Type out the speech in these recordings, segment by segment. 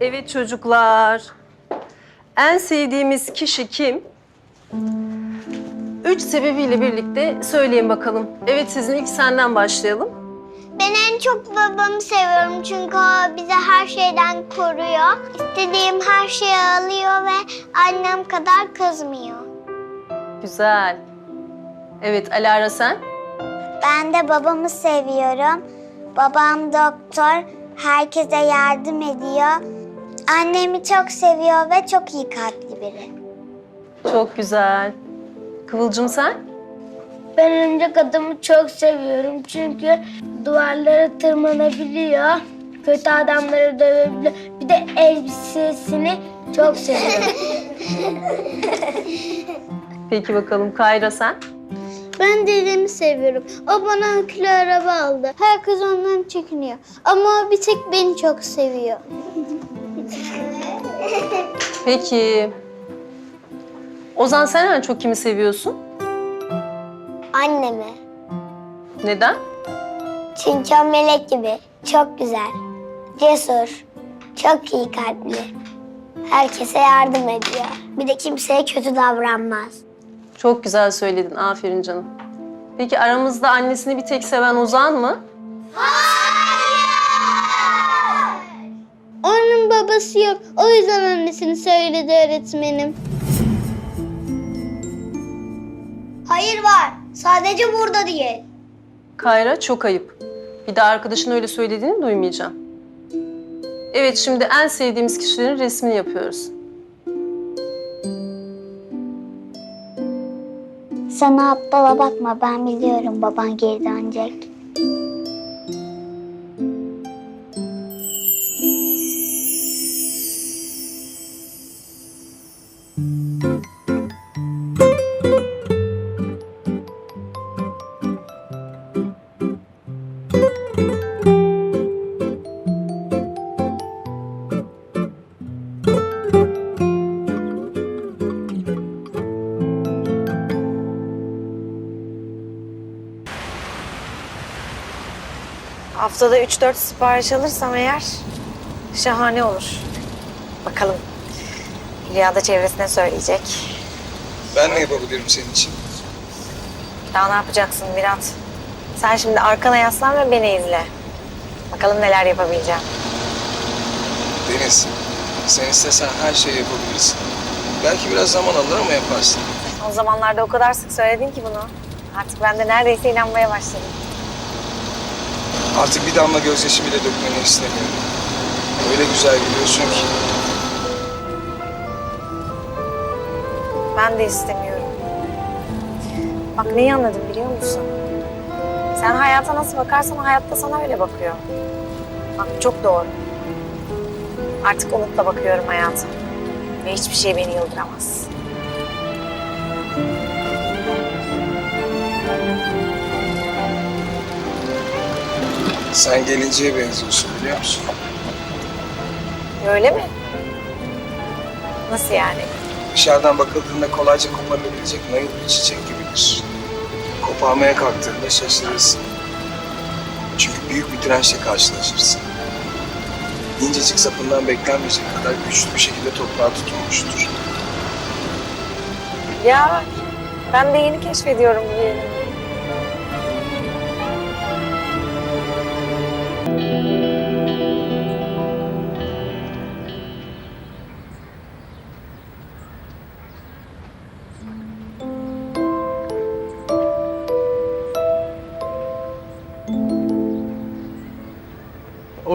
Evet çocuklar. En sevdiğimiz kişi kim? Üç sebebiyle birlikte söyleyin bakalım. Evet sizin ilk senden başlayalım. Ben en çok babamı seviyorum çünkü o bizi her şeyden koruyor. İstediğim her şeyi alıyor ve annem kadar kızmıyor. Güzel. Evet Alara sen? Ben de babamı seviyorum. Babam doktor, herkese yardım ediyor. Annemi çok seviyor ve çok iyi kalpli biri. Çok güzel. Kıvılcım sen? Ben örümcek adamı çok seviyorum çünkü duvarlara tırmanabiliyor. Kötü adamları dövebiliyor. Bir de elbisesini çok seviyorum. Peki bakalım Kayra sen? Ben dedemi seviyorum. O bana akülü araba aldı. Herkes ondan çekiniyor. Ama o bir tek beni çok seviyor. Peki. Ozan sen en çok kimi seviyorsun? Annemi. Neden? Çünkü o melek gibi. Çok güzel. Cesur. Çok iyi kalpli. Herkese yardım ediyor. Bir de kimseye kötü davranmaz. Çok güzel söyledin. Aferin canım. Peki aramızda annesini bir tek seven Ozan mı? Onun babası yok. O yüzden annesini söyledi öğretmenim. Hayır var. Sadece burada değil. Kayra çok ayıp. Bir daha arkadaşın öyle söylediğini duymayacağım. Evet şimdi en sevdiğimiz kişilerin resmini yapıyoruz. Sana aptala bakma. Ben biliyorum baban geri dönecek. Haftada 3-4 sipariş alırsam eğer şahane olur. Bakalım Hülya da çevresine söyleyecek. Ben ne yapabilirim senin için? Daha ne yapacaksın Mirat? Sen şimdi arkana yaslan ve beni izle. Bakalım neler yapabileceğim. Deniz, sen istesen her şeyi yapabilirsin. Belki biraz zaman alır ama yaparsın. O zamanlarda o kadar sık söyledin ki bunu. Artık ben de neredeyse inanmaya başladım. Artık bir damla gözyaşı bile dökmeni istemiyorum. Öyle güzel gülüyorsun ki. Ben de istemiyorum. Bak neyi anladım biliyor musun? Sen hayata nasıl bakarsan hayat da sana öyle bakıyor. Bak çok doğru. Artık umutla bakıyorum hayata. Ve hiçbir şey beni yıldıramaz. Sen gelinceye benziyorsun biliyor musun? Öyle mi? Nasıl yani? Dışarıdan bakıldığında kolayca koparılabilecek naif bir çiçek gibidir. Koparmaya kalktığında şaşırırsın. Çünkü büyük bir dirençle karşılaşırsın. İncecik sapından beklenmeyecek kadar güçlü bir şekilde toprağa tutunmuştur. Ya ben de yeni keşfediyorum bu yönümü.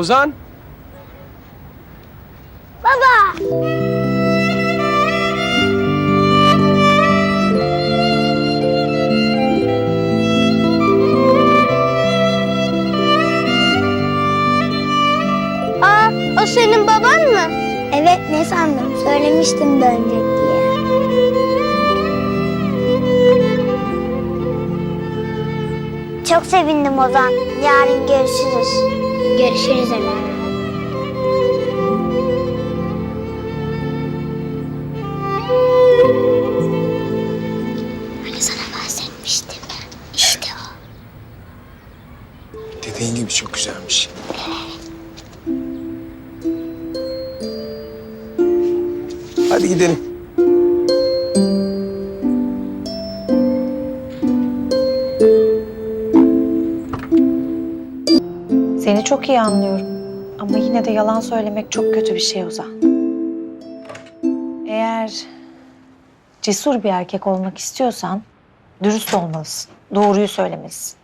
Ozan. Aa, o senin baban mı? Evet, ne sandım? Söylemiştim dönecek diye. Çok sevindim Ozan. Yarın görüşürüz. Görüşürüz Ömer. Hani sana bahsetmiştim. İşte o. Dediğin gibi çok güzelmiş. Hadi gidelim. Seni çok iyi anlıyorum. Ama yine de yalan söylemek çok kötü bir şey Ozan. Eğer cesur bir erkek olmak istiyorsan dürüst olmalısın. Doğruyu söylemelisin.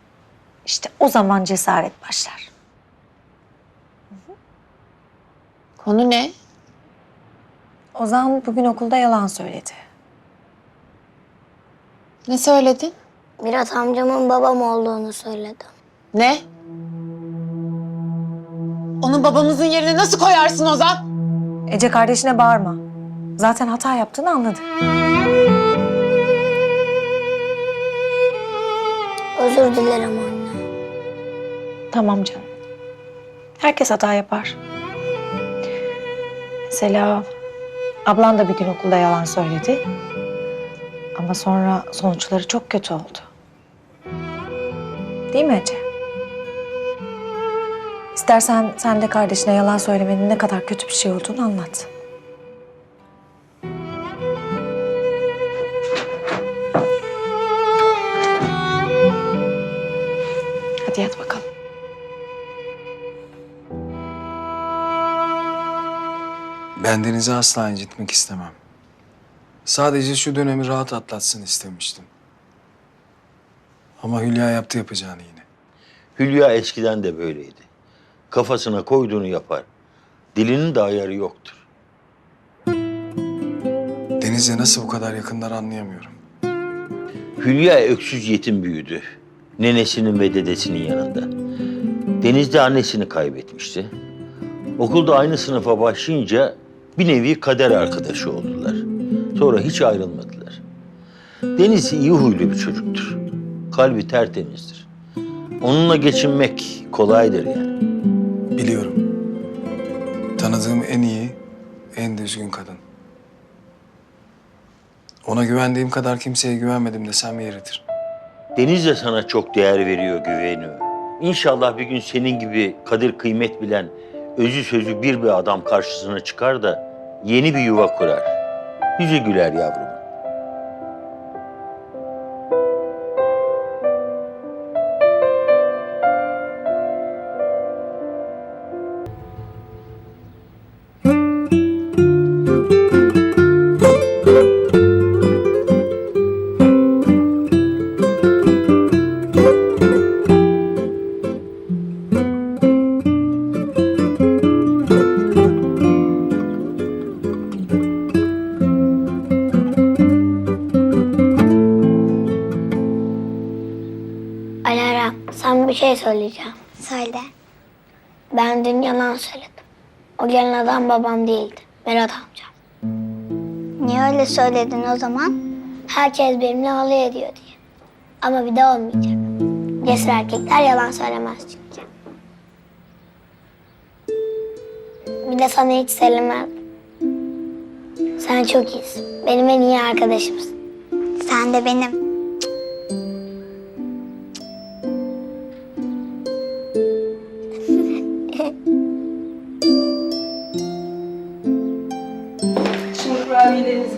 İşte o zaman cesaret başlar. Konu ne? Ozan bugün okulda yalan söyledi. Ne söyledin? Mirat amcamın babam olduğunu söyledim. Ne? Onun babamızın yerine nasıl koyarsın Ozan? Ece kardeşine bağırma. Zaten hata yaptığını anladı. Özür dilerim anne. Tamam canım. Herkes hata yapar. Mesela ablan da bir gün okulda yalan söyledi. Ama sonra sonuçları çok kötü oldu. Değil mi Ece? İstersen sen de kardeşine yalan söylemenin ne kadar kötü bir şey olduğunu anlat. Hadi yat bakalım. Ben Deniz'i asla incitmek istemem. Sadece şu dönemi rahat atlatsın istemiştim. Ama Hülya yaptı yapacağını yine. Hülya eskiden de böyleydi. Kafasına koyduğunu yapar. Dilinin de ayarı yoktur. Deniz'le nasıl bu kadar yakınlar anlayamıyorum. Hülya öksüz yetim büyüdü. Nenesinin ve dedesinin yanında. Deniz de annesini kaybetmişti. Okulda aynı sınıfa başlayınca bir nevi kader arkadaşı oldular. Sonra hiç ayrılmadılar. Deniz iyi huylu bir çocuktur. Kalbi tertemizdir. Onunla geçinmek kolaydır yani. Tanıdığım en iyi, en düzgün kadın. Ona güvendiğim kadar kimseye güvenmedim desem yeridir. Deniz de sana çok değer veriyor, güveniyor. İnşallah bir gün senin gibi kadir kıymet bilen, özü sözü bir bir adam karşısına çıkar da yeni bir yuva kurar. Yüzü güler yavrum. Şey söyleyeceğim. Söyle. Ben dün yalan söyledim. O gelen adam babam değildi. Mirat amcam. Niye öyle söyledin o zaman? Herkes benimle alay ediyor diye. Ama bir de olmayacak. Cesur erkekler yalan söylemez çünkü. Bir de sana hiç söylemem. Sen çok iyisin. Benim en iyi arkadaşımsın. Sen de benim.